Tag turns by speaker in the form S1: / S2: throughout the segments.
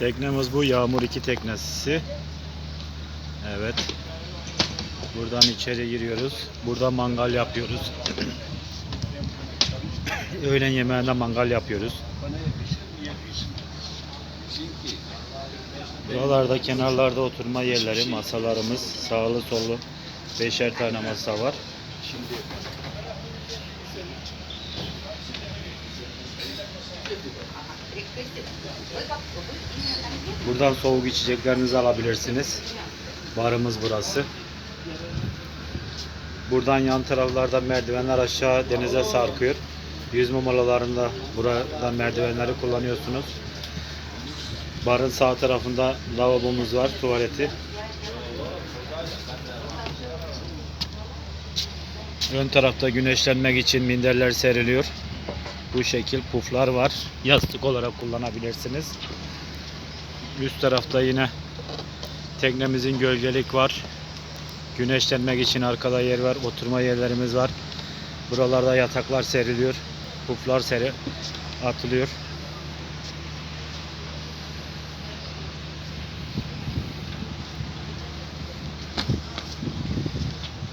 S1: Teknemiz bu Yağmur 2 teknesi. Evet. Buradan içeri giriyoruz. Burada mangal yapıyoruz. Öğlen yemeğinde mangal yapıyoruz. Buralarda kenarlarda oturma yerleri, masalarımız, sağlı sollu beşer tane masa var. Buradan soğuk içeceklerinizi alabilirsiniz. Barımız burası. Buradan yan taraflarda merdivenler aşağı denize sarkıyor. Yüzme molalarında burada merdivenleri kullanıyorsunuz. Barın sağ tarafında lavabomuz var, tuvaleti. Ön tarafta güneşlenmek için minderler seriliyor. Bu şekil puflar var. Yastık olarak kullanabilirsiniz. Üst tarafta yine teknemizin gölgelik var. Güneşlenmek için arkada yer var. Oturma yerlerimiz var. Buralarda yataklar seriliyor. Puflar seri atılıyor.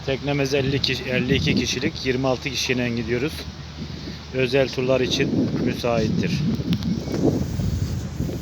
S1: Teknemiz 50 kişi, 52 kişilik 26 kişiden gidiyoruz. Özel turlar için müsaittir.